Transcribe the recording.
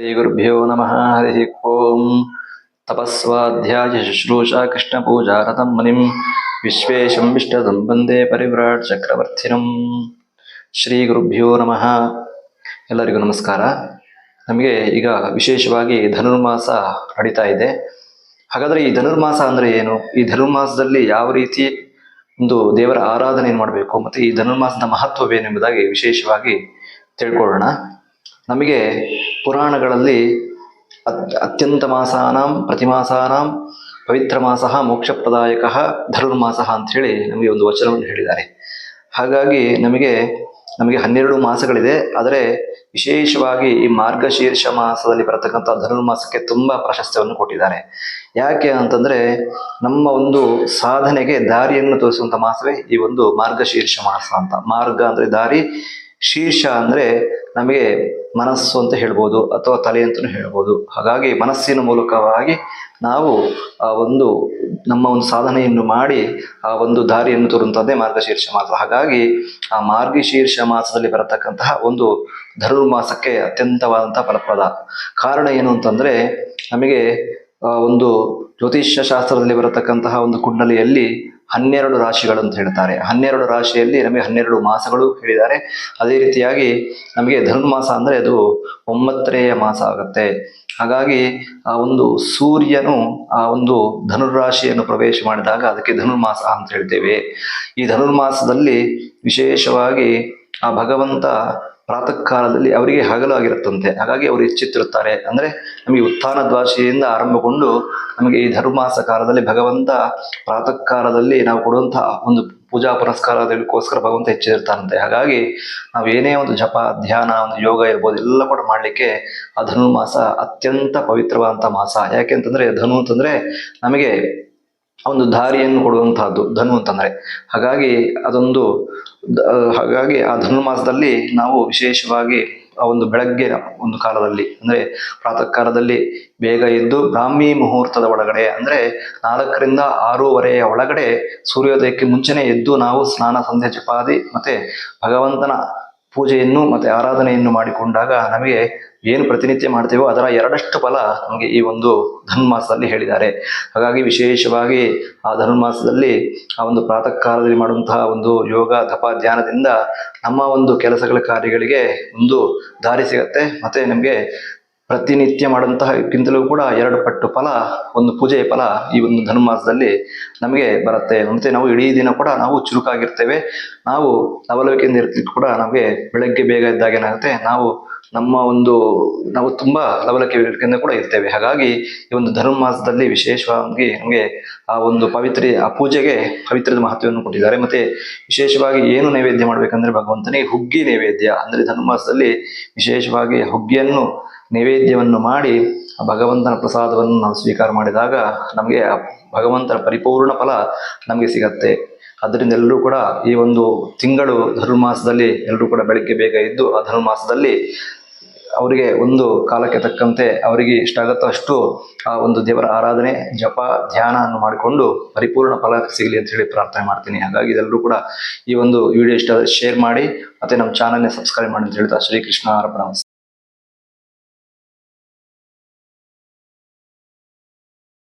श्रीगुरुभ्यो नमः हरिः ओम् तपस्वाध्याय शुश्रूषा कृष्णपूजारतं मुनिं विश्वेशं विष्टदं वन्दे ಪರಿವ್ರಾಟ್ ಚಕ್ರವರ್ತಿನಂ ಶ್ರೀ ಗುರುಭ್ಯೋ ನಮಃ ಎಲ್ಲರಿಗೂ ನಮಸ್ಕಾರ ನಮಗೆ ಈಗ ವಿಶೇಷವಾಗಿ ಧನುರ್ಮಾಸ ನಡೀತಾ ಇದೆ ಹಾಗಾದ್ರೆ ಈ ಧನುರ್ಮಾಸ ಅಂದ್ರೆ ಏನು ಈ ಧನುರ್ಮಾಸದಲ್ಲಿ ಯಾವ ರೀತಿ ಒಂದು ದೇವರ ಆರಾಧನೆ ಮಾಡಬೇಕು ಮತ್ತೆ ಈ ಧನುರ್ಮಾಸದ ಮಹತ್ವವೇನೆಂಬುದಾಗಿ ವಿಶೇಷವಾಗಿ ತಿಳ್ಕೊಳ್ಳೋಣ ನಮಗೆ ಪುರಾಣಗಳಲ್ಲಿ ಅತ್- ಅತ್ಯಂತ ಮಾಸಾನಾಂ ಪ್ರತಿಮಾಸಾನಾಂ ಪವಿತ್ರ ಮಾಸ ಮೋಕ್ಷಪ್ರದಾಯಕ, ಧನುರ್ಮಾಸ ಹೇಳಿ ನಮಗೆ ಒಂದು ವಚನವನ್ನು ಹೇಳಿದ್ದಾರೆ. ಹಾಗಾಗಿ ನಮಗೆ ನಮಗೆ ಹನ್ನೆರಡು ಮಾಸಗಳಿದೆ, ಆದರೆ ವಿಶೇಷವಾಗಿ ಈ ಮಾರ್ಗಶೀರ್ಷ ಮಾಸದಲ್ಲಿ ಬರತಕ್ಕಂಥ ಧನುರ್ಮಾಸಕ್ಕೆ ತುಂಬ ಪ್ರಾಶಸ್ತ್ಯವನ್ನು ಕೊಟ್ಟಿದ್ದಾರೆ. ಯಾಕೆ ಅಂತಂದ್ರೆ ನಮ್ಮ ಒಂದು ಸಾಧನೆಗೆ ದಾರಿಯನ್ನು ತೋರಿಸುವಂತ ಮಾಸವೇ ಈ ಒಂದು ಮಾರ್ಗಶೀರ್ಷ ಮಾಸ ಅಂತ. ಮಾರ್ಗ ಅಂದ್ರೆ ದಾರಿ, ಶೀರ್ಷ ಅಂದ್ರೆ ನಮಗೆ ಮನಸ್ಸು ಅಂತ ಹೇಳ್ಬೋದು ಅಥವಾ ತಲೆ ಅಂತಲೂ ಹೇಳ್ಬೋದು. ಹಾಗಾಗಿ ಮನಸ್ಸಿನ ಮೂಲಕವಾಗಿ ನಾವು ಆ ಒಂದು ನಮ್ಮ ಒಂದು ಸಾಧನೆಯನ್ನು ಮಾಡಿ ಆ ಒಂದು ದಾರಿಯನ್ನು ತೋರುವಂತದ್ದೇ ಮಾರ್ಗಶೀರ್ಷ ಮಾಸ ಹಾಗಾಗಿ ಆ ಮಾರ್ಗಶೀರ್ಷ ಮಾಸದಲ್ಲಿ ಬರತಕ್ಕಂತಹ ಒಂದು ಧನುರ್ಮಾಸಕ್ಕೆ ಅತ್ಯಂತವಾದಂತಹ ಫಲಪ್ರದ ಕಾರಣ ಏನು ಅಂತಂದ್ರೆ ನಮಗೆ ಒಂದು ಜ್ಯೋತಿಷ್ಯ ಶಾಸ್ತ್ರದಲ್ಲಿ ಬರತಕ್ಕಂತಹ ಒಂದು ಕುಂಡಲಿಯಲ್ಲಿ ಹನ್ನೆರಡು ರಾಶಿಗಳು ಅಂತ ಹೇಳ್ತಾರೆ. ಹನ್ನೆರಡು ರಾಶಿಯಲ್ಲಿ ನಮಗೆ ಹನ್ನೆರಡು ಮಾಸಗಳು ಹೇಳಿದ್ದಾರೆ. ಅದೇ ರೀತಿಯಾಗಿ ನಮಗೆ ಧನುರ್ಮಾಸ ಅಂದ್ರೆ ಅದು ಒಂಬತ್ತನೆಯ ಮಾಸ ಆಗುತ್ತೆ. ಹಾಗಾಗಿ ಆ ಒಂದು ಸೂರ್ಯನು ಆ ಒಂದು ಧನುರಾಶಿಯನ್ನು ಪ್ರವೇಶ ಮಾಡಿದಾಗ ಅದಕ್ಕೆ ಧನುರ್ಮಾಸ ಅಂತ ಹೇಳ್ತೇವೆ. ಈ ಧನುರ್ಮಾಸದಲ್ಲಿ ವಿಶೇಷವಾಗಿ ಆ ಭಗವಂತ ಪ್ರಾತಃ ಕಾಲದಲ್ಲಿ ಅವರಿಗೆ ಹಗಲಾಗಿರುತ್ತಂತೆ ಹಾಗಾಗಿ ಅವರು ಹೆಚ್ಚುತ್ತಿರುತ್ತಾರೆ ಅಂದ್ರೆ ನಮಗೆ ಉತ್ಥಾನ ದ್ವಾಸಿಯಿಂದ ಆರಂಭಗೊಂಡು ನಮಗೆ ಈ ಧರ್ಮಾಸ ಕಾಲದಲ್ಲಿ ಭಗವಂತ ಪ್ರಾತಃ ಕಾಲದಲ್ಲಿ ನಾವು ಕೊಡುವಂತಹ ಒಂದು ಪೂಜಾ ಪುರಸ್ಕಾರಗಳಿಗೋಸ್ಕರ ಭಗವಂತ ಹೆಚ್ಚಿರ್ತಾನಂತೆ ಹಾಗಾಗಿ ನಾವು ಏನೇ ಒಂದು ಜಪ, ಧ್ಯಾನ, ಒಂದು ಯೋಗ ಇರ್ಬೋದು, ಎಲ್ಲ ಕೂಡ ಮಾಡಲಿಕ್ಕೆ ಆ ಧನುರ್ಮಾಸ ಅತ್ಯಂತ ಪವಿತ್ರವಾದಂಥ ಮಾಸ. ಯಾಕೆ ಅಂತಂದರೆ, ಧನು ಅಂತಂದ್ರೆ ನಮಗೆ ಒಂದು ದಾರಿಯನ್ನು ಕೊಡುವಂತಹದ್ದು ಧನು ಅಂತಂದ್ರೆ. ಹಾಗಾಗಿ ಅದೊಂದು ಹಾಗಾಗಿ ಆ ಧನುರ್ಮಾಸದಲ್ಲಿ ನಾವು ವಿಶೇಷವಾಗಿ ಆ ಒಂದು ಬೆಳಗ್ಗೆ ಒಂದು ಕಾಲದಲ್ಲಿ, ಅಂದ್ರೆ ಪ್ರಾತಃ ಕಾಲದಲ್ಲಿ ಬೇಗ ಎದ್ದು ಬ್ರಾಹ್ಮಿ ಮುಹೂರ್ತದ ಒಳಗಡೆ, ಅಂದ್ರೆ ನಾಲ್ಕರಿಂದ ಆರೂವರೆಯ ಒಳಗಡೆ ಸೂರ್ಯೋದಯಕ್ಕೆ ಮುಂಚೆನೆ ಎದ್ದು ನಾವು ಸ್ನಾನ, ಸಂಧ್ಯಾ, ಜಪಾದಿ ಮತ್ತೆ ಭಗವಂತನ ಪೂಜೆಯನ್ನು ಮತ್ತೆ ಆರಾಧನೆಯನ್ನು ಮಾಡಿಕೊಂಡಾಗ ನಮಗೆ ಏನು ಪ್ರತಿನಿತ್ಯ ಮಾಡ್ತೇವೋ ಅದರ ಎರಡಷ್ಟು ಫಲ ನಮಗೆ ಈ ಒಂದು ಧನ್ಮಾಸದಲ್ಲಿ ಹೇಳಿದ್ದಾರೆ. ಹಾಗಾಗಿ ವಿಶೇಷವಾಗಿ ಆ ಧನ್ಮಾಸದಲ್ಲಿ ಆ ಒಂದು ಪ್ರಾತಃ ಕಾಲದಲ್ಲಿ ಮಾಡುವಂತಹ ಒಂದು ಯೋಗ ತಪ ಧ್ಯಾನದಿಂದ ನಮ್ಮ ಒಂದು ಕೆಲಸಗಳ ಕಾರ್ಯಗಳಿಗೆ ಒಂದು ದಾರಿ ಸಿಗತ್ತೆ. ಮತ್ತೆ ನಮಗೆ ಪ್ರತಿನಿತ್ಯ ಮಾಡುವಂತಹಕ್ಕಿಂತಲೂ ಕೂಡ ಎರಡು ಪಟ್ಟು ಫಲ, ಒಂದು ಪೂಜೆಯ ಫಲ ಈ ಒಂದು ಧನುರ್ಮಾಸದಲ್ಲಿ ನಮಗೆ ಬರುತ್ತೆ. ಮತ್ತೆ ನಾವು ಇಡೀ ದಿನ ಕೂಡ ನಾವು ಚುರುಕಾಗಿರ್ತೇವೆ. ನಾವು ಲವಲವಿಕೆಯಿಂದ ಇರ್ಲಿಕ್ಕೆ ಕೂಡ ನಮಗೆ ಬೆಳಗ್ಗೆ ಬೇಗ ಇದ್ದಾಗ ಏನಾಗುತ್ತೆ, ನಾವು ನಮ್ಮ ಒಂದು, ನಾವು ತುಂಬಾ ಲವಲವಿಕೆಯಿಂದ ಕೂಡ ಇರ್ತೇವೆ. ಹಾಗಾಗಿ ಈ ಒಂದು ಧನುರ್ಮಾಸದಲ್ಲಿ ವಿಶೇಷವಾಗಿ ನಮಗೆ ಆ ಒಂದು ಪವಿತ್ರ, ಆ ಪೂಜೆಗೆ ಪವಿತ್ರದ ಮಹತ್ವವನ್ನು ಕೊಟ್ಟಿದ್ದಾರೆ. ಮತ್ತೆ ವಿಶೇಷವಾಗಿ ಏನು ನೈವೇದ್ಯ ಮಾಡ್ಬೇಕಂದ್ರೆ ಭಗವಂತನಿಗೆ ಹುಗ್ಗಿ ನೈವೇದ್ಯ. ಅಂದ್ರೆ ಧನುರ್ಮಾಸದಲ್ಲಿ ವಿಶೇಷವಾಗಿ ಹುಗ್ಗಿಯನ್ನು ನೈವೇದ್ಯವನ್ನು ಮಾಡಿ ಆ ಭಗವಂತನ ಪ್ರಸಾದವನ್ನು ನಾವು ಸ್ವೀಕಾರ ಮಾಡಿದಾಗ ನಮಗೆ ಆ ಭಗವಂತನ ಪರಿಪೂರ್ಣ ಫಲ ನಮಗೆ ಸಿಗತ್ತೆ. ಅದರಿಂದ ಎಲ್ಲರೂ ಕೂಡ ಈ ಒಂದು ತಿಂಗಳು ಧನುರ್ಮಾಸದಲ್ಲಿ ಎಲ್ಲರೂ ಕೂಡ ಬೆಳಗ್ಗೆ ಬೇಗ ಇದ್ದು ಆ ಧನುರ್ಮಾಸದಲ್ಲಿ ಅವರಿಗೆ ಒಂದು ಕಾಲಕ್ಕೆ ತಕ್ಕಂತೆ ಅವರಿಗೆ ಇಷ್ಟ ಅಷ್ಟು ಆ ಒಂದು ದೇವರ ಆರಾಧನೆ, ಜಪ, ಧ್ಯಾನ ಅನ್ನು ಮಾಡಿಕೊಂಡು ಪರಿಪೂರ್ಣ ಫಲ ಸಿಗಲಿ ಅಂತ ಹೇಳಿ ಪ್ರಾರ್ಥನೆ ಮಾಡ್ತೀನಿ. ಹಾಗಾಗಿ ಇದೆಲ್ಲರೂ ಕೂಡ ಈ ಒಂದು ವಿಡಿಯೋ ಇಷ್ಟ ಶೇರ್ ಮಾಡಿ ಮತ್ತೆ ನಮ್ಮ ಚಾನಲ್ನ ಸಬ್ಸ್ಕ್ರೈಬ್ ಮಾಡಿ ಅಂತ ಹೇಳ್ತಾ ಶ್ರೀಕೃಷ್ಣ ಅರ್ಪಣ